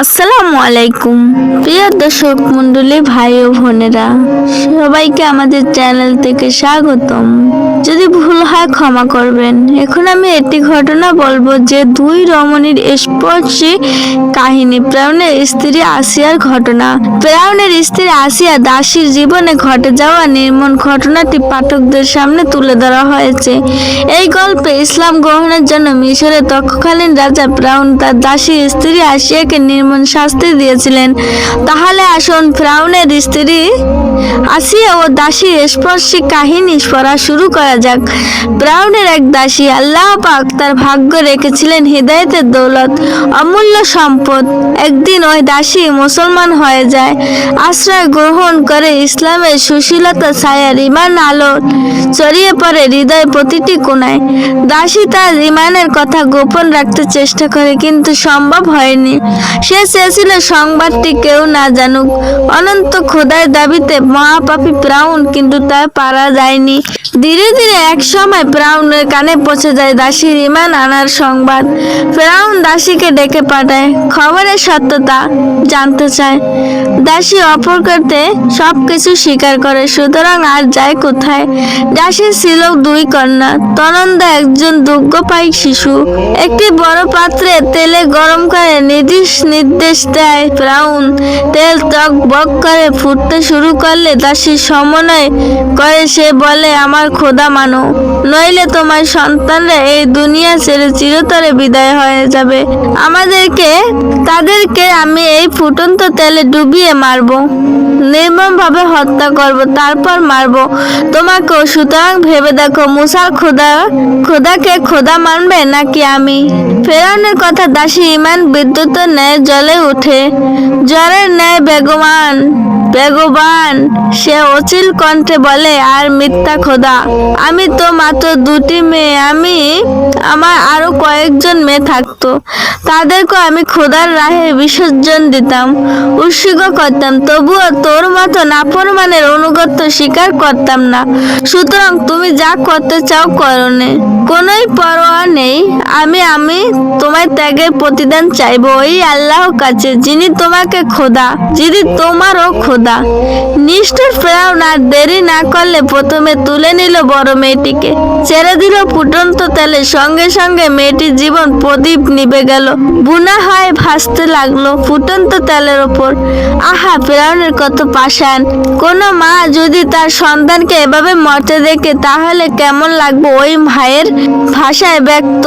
আসসালামু আলাইকুম। প্রিয় দর্শক মন্ডলী ভাই ও বোনেরা, সবাইকে আমাদের চ্যানেল থেকে স্বাগতম। যদি ভুল হয় ক্ষমা করবেন। এখন আমি একটি ঘটনা বলব যে দুই রমণীর স্পর্শী কাহিনী। প্রাউনের স্ত্রী আসিয়ার ঘটনা। প্রাউনের স্ত্রী আসিয়া দাসীর জীবনে ঘটে যাওয়া নির্মম ঘটনাটি পাঠকদের সামনে তুলে ধরা হয়েছে। এই গল্পে ইসলাম গ্রহণের জন্য মিশরের তৎকালীন রাজা প্রাউন তার দাসী স্ত্রী আসিয়াকে নির্মম শাস্তি দিয়েছিলেন। তাহলে আসুন, ফ্রাউনের স্ত্রী আসিয়া ও দাসীর স্পর্শী কাহিনী পড়া শুরু করা যাক। ব্রাউনের এক দাসী আল্লাহ পাক তার ভাগ্য রেখেছিলেন হৃদায়তের দৌলত, অমূল্য সম্পদ। একদিন ওই দাসী মুসলমান হয়ে যায়, আশ্রয় গ্রহণ করে ইসলামের সুশীলতা ছায়ার ইমান আলো ছড়িয়ে পড়ে হৃদয় প্রতিটি কোনায় দাসী তার ইমানের কথা গোপন রাখতে চেষ্টা করে, কিন্তু সম্ভব হয়নি। সে চেয়েছিল সংবাদটি কেউ না জানুক। অনন্ত খোদার দাবিতে মহাপাপী প্রাউন কিন্তু তা পারা যায়নি। ধীরে ধীরে এক সময় প্রাউনের কানে পৌঁছে যায় দাসীর ইমান আনার সংবাদ। ফেরাউন দাসীকে ডেকে পাঠায়, খবরের সত্যতা জানতে চায়। দাসী অপর করতে সব কিছু স্বীকার করে, সুতরাং আর যায় কোথায়? দাসী ছিল দুই কন্যা, তনন্দা একজন দুগ্ধপায়ী শিশু। একটি বড় পাত্রে তেলে গরম করে নির্দিশ নির্দেশ দেয়। ব্রাউন তেল টক বক করে ফুটতে শুরু করলে দাসী সমন্বয় করে। সে বলে, আমার খোদা মানো, নইলে তোমার সন্তানরা এই দুনিয়া ছেড়ে চিরতরে বিদায় হয়ে যাবে। আমাদেরকে, তাদেরকে আমি এই ফুটন্ত তেলে ডুবিয়ে মারবো, নির্মমভাবে হত্যা করব, তারপর মারবো। তোমাকে সুতরাং ভেবে দেখো মুসার খোদা, খোদাকে খোদা মানবে নাকি আমি? ফেরাউনের কথা দাসী ইমান বিদ্যুতের ন্যায় জলে উঠে জ্বরের ন্যায় বেগমান বেগবান, সে অচিল কণ্ঠে বলে, আর মিথ্যা খোদা, আমি তো মাত্র দুটি মেয়ে, আমি, আমার আরও কয়েকজন মেয়ে থাকতো। তাদেরকে আমি খোদার রাহে বিসর্জন দিতাম উৎসর্গ করতাম, তবুও তোর মতো নাফরমানের অনুগত্য স্বীকার করতাম না। সুতরাং তুমি যা করতে চাও করনে কোনোই পরোয়া নেই। আমি আমি তোমার ত্যাগের প্রতিদান চাইব। ওই আল্লাহর কাছে যিনি তোমাকে খোদা, যিনি তোমারও খোদা। নিষ্ঠুর ফেরাও না দেরি না করলে প্রথমে তুলে নিল বড় মেয়েটিকে। ছেড়ে দিল ফুটন্ত তেলে। সঙ্গে সঙ্গে মেয়েটির জীবন প্রদীপ নিভে গেল। বুনা হয় ভাসতে লাগল ফুটন্ত তেলের ওপর। আহা ফেরাউনের কত পাষাণ। কোনো মা যদি তার সন্তানকে এভাবে মরতে দেখে, তাহলে কেমন লাগবে ওই ভাইয়ের ভাষায় ব্যক্ত?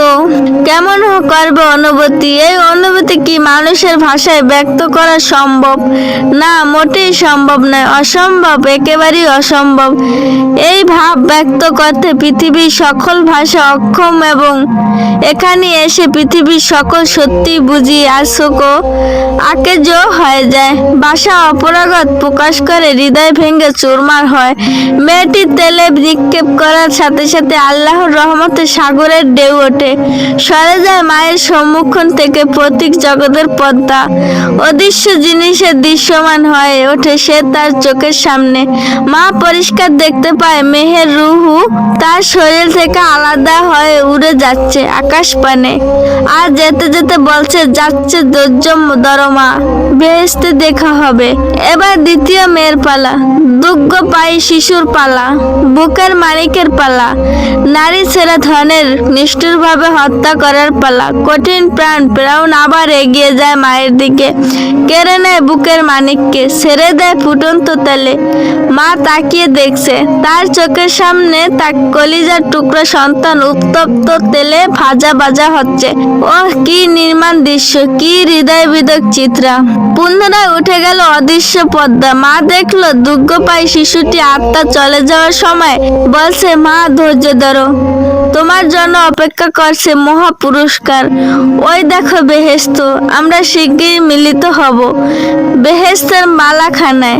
কেমন করবে অনুভূতি? এই অনুভূতি কি মানুষের ভাষায় ব্যক্ত করা সম্ভব? না, মোটেই সম্ভব নয়, অসম্ভব, একেবারেই অসম্ভব। এই ভাব ব্যক্ত করতে পৃথিবীর সকল ভাষা অক্ষম এবং এখানে এসে পৃথিবীর সকল সত্যি বুঝি আসকো আকেজ হয়ে যায়। বাসা অপরাগত প্রকাশ করে হৃদয় ভেঙে চুরমার হয়। মেয়েটি তেলে নিক্ষেপ করার সাথে সাথে আল্লাহর রহমতে সাগরের ঢেউ ওঠে। সরে যায় মায়ের সম্মুখন থেকে প্রতীক জগতের পদ্মা। অদৃশ্য জিনিসের দৃশ্যমান হয়ে ওঠে সে তার চোখের সামনে। মা পরিষ্কার দেখতে পায় মেহের রুহু তার শরীর থেকে আলাদা হয়ে উড়ে যাচ্ছে আকাশ পানে আর যেতে যেতে বলছে, যাচ্ছে ধৈর্য দরমা বেহেস্তে দেখা হবে। এবার দ্বিতীয় মেয়ের পালা, দুগ্গ পাই শিশুর পালা, বুকের মালিকের পালা, নারী ছেড়ে ধনের নিষ্ঠুরভাবে হত্যা করার পালা, কঠিন প্রাণ প্রাণ আবার এগিয়ে যায় মায়ের দিকে। কেড়ে নেয় বুকের মানিককে, ছেড়ে দেয় ফুটন্ত তেলে। মা তাকিয়ে দেখছে, তার চোখের সামনে তার কলিজার টুকরো সন্তান উত্তপ্ত তেলে ভাজা ভাজা হচ্ছে। ও কি নির্মাণ দৃশ্য, কি হৃদয় বিদক চিত্রা। পুনরায় উঠে গেল অদৃশ্য পদ্মা। মা দেখল দুগ্গ পাই শিশুটি আত্মা চলে যাওয়ার সময় বলছে, মা, ধৈর্য ধরো। তোমার জন্য অপেক্ষা করছে মহা পুরস্কার ওই দেখো বেহেস্ত আমরা শিগগির মিলিত হব বেহেস্তের মালাখানা নেয়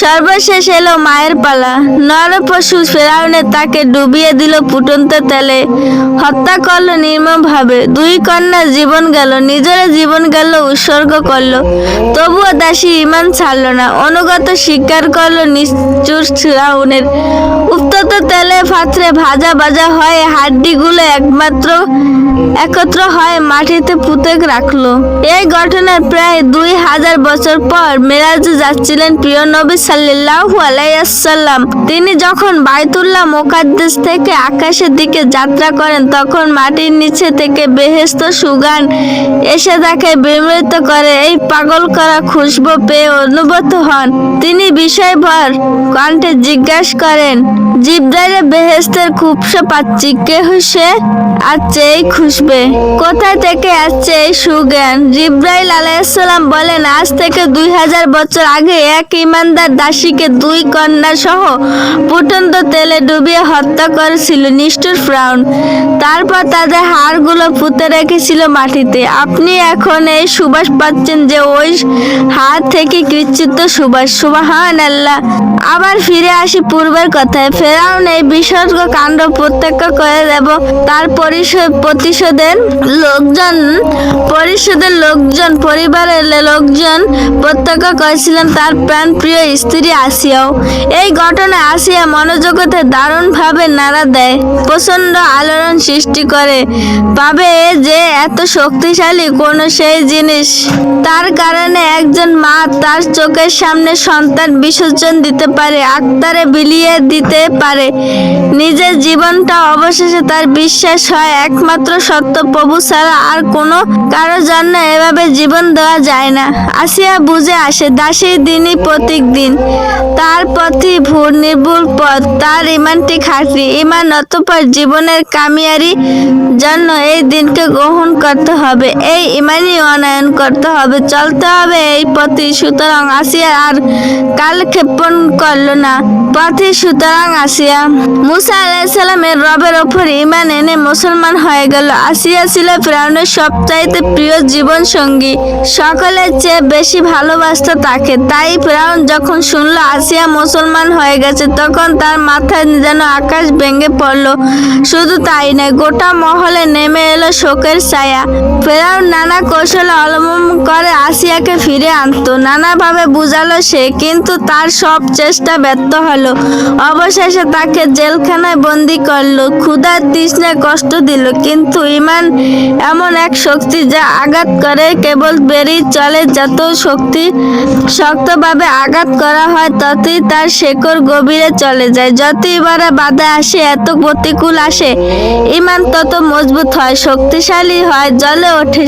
সর্বশেষ এলো মায়ের পালা। নরপশু ফেরাউনে তাকে ডুবিয়ে দিল ফুটন্ত তেলে। হত্যা করল নির্মমভাবে। দুই কন্যার জীবন গেল, নিজের জীবন গেল, উৎসর্গ করল। তবুও দাসী ইমান ছাড়লো না। অনুগত স্বীকার করল নিশ্চুর উত্তত তেলে পাত্রে ভাজা ভাজা হয় হাড্ডিগুলো একমাত্র একত্র হয় মাটিতে পুঁতে রাখল। এই ঘটনার প্রায় দুই হাজার বছর পর মেরাজে যাচ্ছিলেন প্রিয় নবী সাল্লাল্লাহু আলাইসাল্লাম তিনি যখন বাইতুল্লাহ মোকাদ্দেস থেকে আকাশের দিকে যাত্রা করেন, তখন মাটির নিচে থেকে বেহেস্ত সুগান এসে তাকে বিমৃত করে, এই পাগল করা খুশবু পেয়ে অনুভূত হন। তিনি বিষয়ভর কণ্ঠে জিজ্ঞাসা করেন জিব্রাইলে বেহেস্তের খুবসা পাচ্ছি কে হুসে আসছে এই খুশবে? কোথা থেকে আসছে এই সুজ্ঞান? জিব্রাইল আলাইসাল্লাম বলেন, আজ থেকে দুই হাজার বছর আগে এক ইমানদার দাসীকে দুই কন্যা সহ ফুটন্ত তেলে ডুবিয়ে হত্যা করেছিল, নিষ্ঠুর ফ্রাউন তারপর তাদের হাড়গুলো পুঁতে রেখেছিল মাটিতে। আপনি এখন এই সুবাস পাচ্ছেন যে ওই হাত থেকে কৃচ্ছিত সুবাস। সুবাহান আল্লাহ আবার ফিরে আসি পূর্বের কথায়। ফেরাউন এই বিসর্গ কাণ্ড প্রত্যক্ষ করে দেব। তার পরিশোধ প্রতিশোধের লোকজন পরিষদের লোকজন, পরিবারের লোকজন প্রত্যক্ষ করেছিলেন তার প্রাণ প্রিয় স্ত্রী আসিয়াও। এই ঘটনা আসিয়া মনোজগতে দারুণভাবে নাড়া দেয়। প্রচণ্ড আলোড়ন সৃষ্টি করে। পাবে যে এত শক্তিশালী কোনো সেই জিনিস। তার কারণে একজন মা তার চোখের সামনে সন্তান বিসর্জন দিতে পারে আক্তারে বিলিয়ে দিতে পারে। নিজের জীবনটা অবশেষে তার বিশ্বাস হয়, একমাত্র সত্য প্রভু ছাড়া আর কোনো কারোর জন্য এভাবে জীবন দেওয়া যায় না। আসিয়া বুঝে আসে দাসীর দিনই প্রতীক দিন। তার পথই ভুল নির্ভুল পথ, তার ইমানটি খাঁটি। ইমান অতপর জীবনের কামিয়ারি জন্য এই দিনকে গ্রহণ করতে হবে। এই ইমানই অনায়ন করতে হবে, চলতে হবে এই পথে। সুতরাং আসিয়া আর কালক্ষেপণ করল না। পথে সুতরাং আসিয়া মুসা আলাইসাল্লামের রবের ওপর ইমান এনে মুসলমান হয়ে গেল। আসিয়া ছিল ফেরাউনের সবচাইতে প্রিয় জীবন সঙ্গী সকলের চেয়ে বেশি ভালোবাসতো তাকে। তাই ফেরাউন যখন শুনলো আসিয়া মুসলমান হয়ে গেছে, তখন তার মাথায় যেন আকাশ ভেঙে পড়ল। শুধু তাই নয়, গোটা মহলে নেমে এলো শোকের ছায়া। ফেরাও নানা কৌশলে অবলম্বন করে আসিয়াকে ফিরে আনতো। নানাভাবে বুঝালো সে, কিন্তু তার সব চেষ্টা ব্যর্থ হলো। অবশেষে তাকে জেলখানায় বন্দি করল। ক্ষুধার তৃষ্ণায় কষ্ট দিল, কিন্তু ইমান এমন এক শক্তি যা আঘাত করে কেবল বেরিয়ে চলে। যত শক্তি শক্তভাবে আঘাত করা হয়, ততই তার শেকড় গভীরে চলে যায়। যত এবারে বাধা আসে, এত প্রতিকূল আসে। ইমান তত মজবুত হয়, শক্তিশালী হয় জলে ওঠে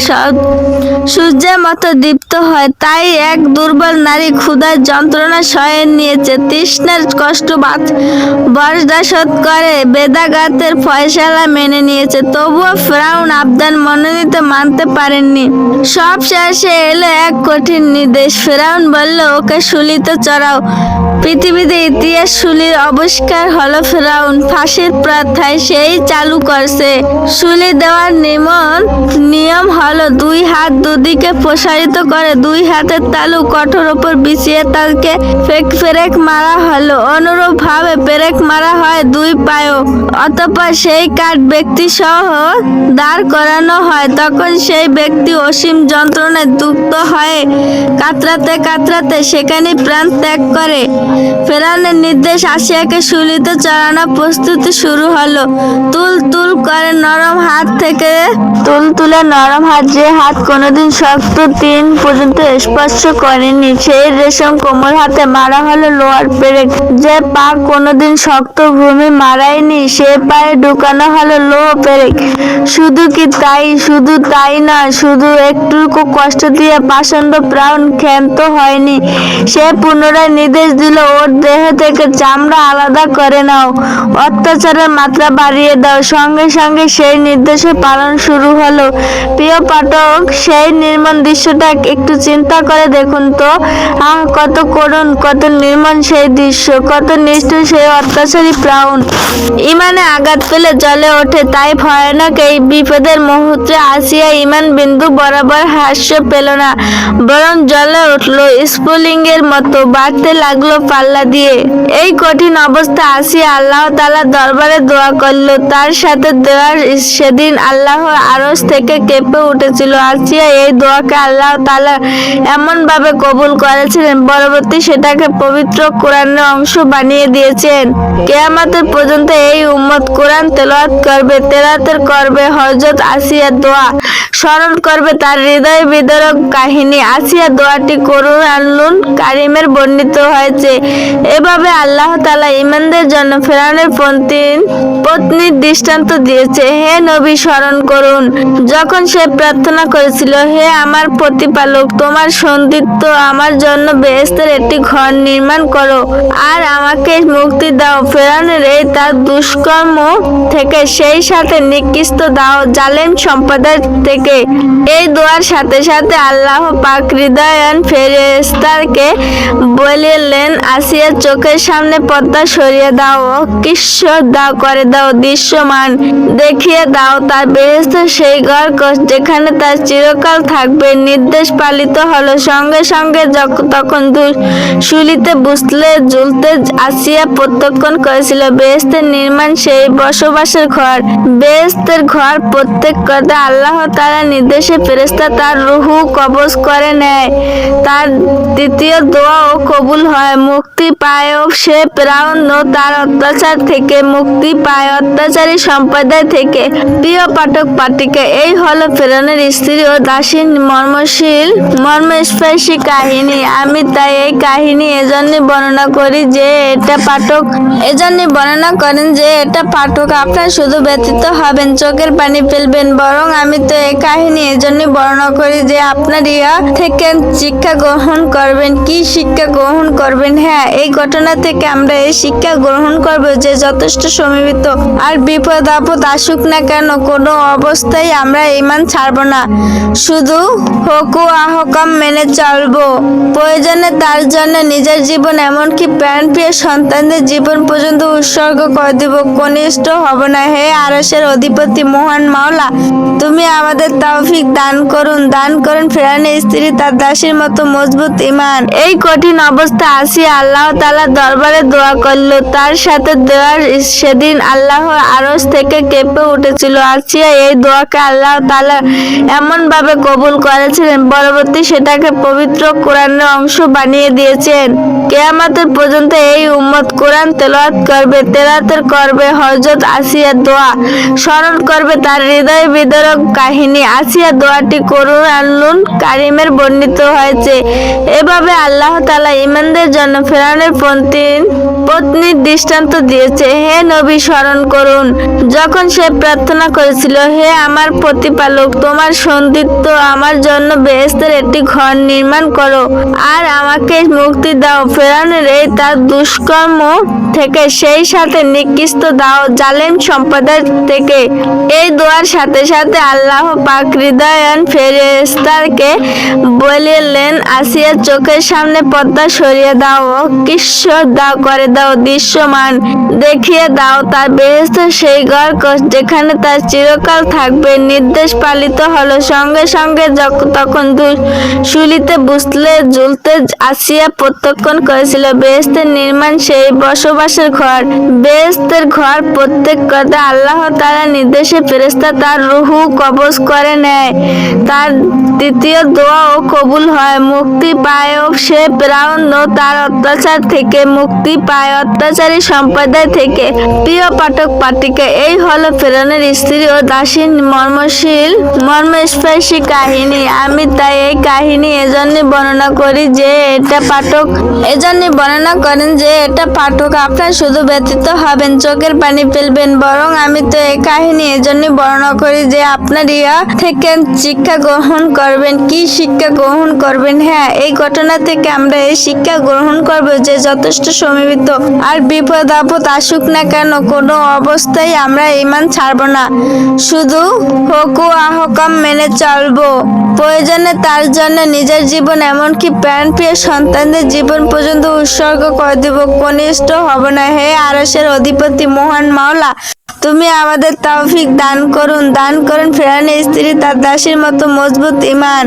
সূর্যের মতো দীপ্ত হয়, তাই এক দুর্বল নারী ক্ষুধার যন্ত্রণা সয়ে নিয়েছে। তৃষ্ণার কষ্ট বরদাসত করে বেদাগাতের ফয়সালা মেনে নিয়েছে। তবুও ফ্রাউন আবদান মনোনীত মানতে পারেননি। সব শেষে এলো এক কঠিন নির্দেশ। ফেরাউন বলল, ওকে শুলিতে চড়াও। পৃথিবীতে ইতিহাস শুলির আবিষ্কার হলো ফেরাউন। ফাঁসির প্রার্থায় সেই চালু করছে। শুলি দেওয়ার নিমন নিয়ম হলো দুই হাত দুদিকে প্রসারিত করে দুই হাতের তালু কঠোর ওপর বিছিয়ে তাকে ফেক ফেরেক মারা হলো। অনুরূপ ভাবে পেরেক মারা হয় দুই পায়ও। অতঃপর সেই কাঠ ব্যক্তি সহ দাঁড় করানো হয়। তখন সেই ব্যক্তি অসীম যন্ত্রণায় দুঃখ হয়ে কাতরাতে কাতরাতে সেখানে প্রাণ ত্যাগ করে। ফেরানের নির্দেশ আসিয়াকে শুলিতে চড়ানো প্রস্তুতি শুরু হলো। তুল তুল করে নরম হাত থেকে তুল তুলে নরম হাত যে হাত কোনোদিন শক্ত তিন পর্যন্ত স্পর্শ করেনি। সেই রেশম কোমল হাতে মারা হলো লোহার পেরেক যে পা কোনোদিন শক্ত ভূমি মারায়নি, সে পায়ে ঢুকানো হলো লোহ পেরেক শুধু কি তাই? শুধু তাই না, শুধু একটুকু কষ্ট দিয়ে পাষণ্ড প্রাণ ক্ষান্ত হয়নি। সে পুনরায় নির্দেশ দিল, ওর দেহ থেকে চামড়া আলাদা করে নাও। অত্যাচারের মাত্রা বাড়িয়ে দাও। সঙ্গে সঙ্গে সেই নির্দেশের পালন শুরু হলো। প্রিয় পাঠক, সেই নির্মম দৃশ্যটা একটু চিন্তা করে দেখুন তো। আহ, কত করুণ, কত নির্মম সেই দৃশ্য, কত নিষ্ঠুর সেই অত্যাচারী প্রাউন। ইমানে আঘাত পেলে জলে ওঠে, তাই ভয়ানক এই বিপদের মুহূর্তে আসিয়া ইমান বিন্দু বরাবর হাস্য পেল না, বরং জলে উঠল স্পুলিংয়ের মতো, বাড়তে লাগল পাল্লা দিয়ে। এই কঠিন অবস্থা আসিয়া আল্লাহ তালা দরবারে দোয়া করল, তার সাথে দেওয়ার সেদিন আল্লাহ আরস থেকে কেঁপে উঠেছিল, আসিয়া এই দোয়াকে আল্লাহ তালা এমন ভাবে কবুল করেছিলেন। পরবর্তী সেটাকে পবিত্র কোরআনের অংশ বানিয়ে দিয়েছেন। কেয়ামাতের পর্যন্ত এই উম্মত কোরআন তেলাওয়াত করবে তেলাতের করবে হজরত আসিয়া দোয়া, স্মরণ করবে তার হৃদয় বিদরক কাহিনী। আসিয়া দোয়াটি করুন আল্লুন কারিমের বর্ণিত হয়েছে। এভাবে আল্লাহ তালা ইমানদের জন্য ফেরানের পন্থী পত্নীর দৃষ্টান্ত দিয়েছে, হে নবী, স্মরণ করুন। যখন সে প্রার্থনা করেছিল, হে আমার প্রতিপালক তোমার সন্দিত্ব আমার জন্য বেহেস্তের একটি ঘর নির্মাণ করো। আর আমাকে মুক্তি দাও ফেরানের এই তার দুষ্কর্ম থেকে সেই সাথে নিকৃষ্ট দাও জালেম সম্প্রদায় থেকে। এই দোয়ার সাথে সাথে আল্লাহ পাক হৃদয়ান ফেরেস্তারকে বলিলেন, আসিয়া চোখের সামনে পর্দা সরিয়ে দাও কিস্য দাও, করে দাও দৃশ্যমান। দেখিয়ে দাও তার বেহেস্ত সেই ঘর যেখানে তার চিরকাল থাকবে। নির্দেশ পালিত হলো। সঙ্গে সঙ্গে তখন শুলিতে বুঝলে ঝুলতে আসিয়া প্রত্যক্ষণ করেছিল বেহেস্তের নির্মাণ সেই বসবাসের ঘর। বেহেস্তের ঘর প্রত্যেক কথা আল্লাহ তারা নির্দেশে ফেরেস্তা তার রুহু কবজ করে নেয়। তার দ্বিতীয় দোয়া ও কবুল হয়। মুক্তি পায় ও সে প্রাউন ও তার অত্যাচার থেকে মুক্তি পায়। অত্যাচারী সম্প্রদায় থেকে প্রিয় পাঠক পাঠিকা। এই হলো ফেরনের স্ত্রী ও দাসী মর্মশীল মর্মস্পর্শী কাহিনী। আমি তাই এই কাহিনী এজন্য বর্ণনা করি যে এটা পাঠক এজন্য বর্ণনা করেন যে এটা পাঠক আপনার শুধু ব্যতীত হবেন, চোখের পানি ফেলবেন। বরং আমি তো এই কাহিনী এজন্য বর্ণনা করি যে আপনার ইয়া থেকে শিক্ষা গ্রহণ করবেন। কি শিক্ষা গ্রহণ করবেন? হ্যাঁ এই ঘটনা থেকে আমরা এই শিক্ষা গ্রহণ করব যে যথেষ্ট সমীপিত আর বিপদ আপদ আসুক না কেন, কোনো অবস্থায় আমরা ইমান ছাড়ব না। শুধু হকু আহকাম মেনে চলবো। প্রয়োজনে তার জন্য নিজের জীবন এমনকি প্রাণ প্রিয় সন্তানদের জীবন পর্যন্ত উৎসর্গ করে দিব। কনিষ্ঠ হব না, হে আরসের অধিপতি মহান মাওলা। তুমি আমাদের তৌফিক দান করুন দান করুন ফেরানের স্ত্রী, তার দাসীর মতো মজবুত ইমান এই কঠিন অবস্থা আসি আল্লাহ তালা দরবারে দোয়া করল। তার সাথে দেওয়ার সেদিন আল্লাহ আরস থেকে কেঁপে উঠেছিল। আসিয়া এই দোয়াকে আল্লাহ তালা এমন ভাবে কবুল করেছিলেন পরবর্তী সেটাকে পবিত্র কোরআনের অংশ বানিয়ে দিয়েছেন। কেয়ামাতের পর্যন্ত এই উম্মত কোরআন তেলাওয়াত করবে তেলাতের করবে হজরত আসিয়া দোয়া, স্মরণ করবে তার হৃদয় বিদরক কাহিনী। আসিয়া দোয়াটি করুন আল্লুন কারিমের বর্ণিত হয়েছে। এভাবে আল্লাহ তালা ইমানদের জন্য ফেরানের পন্থী পত্নীর দৃষ্টান্ত দিয়েছে, হে নবী, স্মরণ করুন। যখন সে প্রার্থনা করেছিল, হে আমার প্রতিপালক, তোমার সন্দিত্ব আমার জন্য বেহেস্তের একটি ঘর নির্মাণ করো। আর আমাকে মুক্তি দাও। ফেরানের এই তার দুষ্কর্ম থেকে সেই সাথে নিকৃষ্ট দাও জালেম সম্প্রদায় থেকে। এই দোয়ার সাথে সাথে আল্লাহ পাক হৃদয়ান ফেরেস্তারকে বলিলেন, আসিয়া চোখের সামনে পর্দা সরিয়ে দাও কিস্য দাও, করে দাও, দৃশ্যমান দেখিয়ে দাও। তার বেহেস্ত সেই ঘর যেখানে তার চিরকাল থাকবে। নির্দেশ পালিত হলো। সঙ্গে সঙ্গে তখন দু- শুলিতে বুঝলে ঝুলতে আসিয়া প্রত্যক্ষণ করেছিল বেহেস্তের নির্মাণ সেই বসবাসের ঘর। বেহেস্তের ঘর প্রত্যেক কথা আল্লাহ তারা নির্দেশে ফেরেস্তা তার রুহু কবজ করে নেয়। তার দ্বিতীয় কবুল হয়। মুক্তি পায় সে ও তার অত্যাচার থেকে, মুক্তি পায় অত্যাচারী সম্প্রদায় থেকে। প্রিয় পাঠক পাঠিকা, এই হলো ফেরনের স্ত্রী ও দাসী মর্মশীল, মর্মস্পর্শী কাহিনী। আমি তাই এই কাহিনী এজন্য বর্ণনা করি যে এটা পাঠক এজন্য বর্ণনা করেন যে এটা পাঠক আপনার শুধু ব্যতীত হবেন, চোখের পানি ফেলবেন। বরং আমি তো এই কাহিনী এজন্য বর্ণনা করি যে আপনার ইয়া থেকে শিক্ষা গ্রহণ করবেন। কি শিক্ষা গ্রহণ করবেন? হ্যাঁ এই ঘটনা থেকে আমরা এই শিক্ষা গ্রহণ করব যে যথেষ্ট সমীপিত আর বিপদ আপদ আসুক না কেন, কোনো অবস্থায় আমরা ইমান ছাড়ব না। শুধু হকু আহকাম মেনে চলবো। প্রয়োজনে তার জন্য নিজের জীবন এমনকি প্রাণ প্রিয় সন্তানদের জীবন পর্যন্ত উৎসর্গ করে দেব। কনিষ্ঠ হব না, হে আরসের অধিপতি মহান মাওলা। তুমি আমাদের তৌফিক দান করুন দান করুন ফেরানি স্ত্রী তার দাসীর মতো মজবুত ইমান।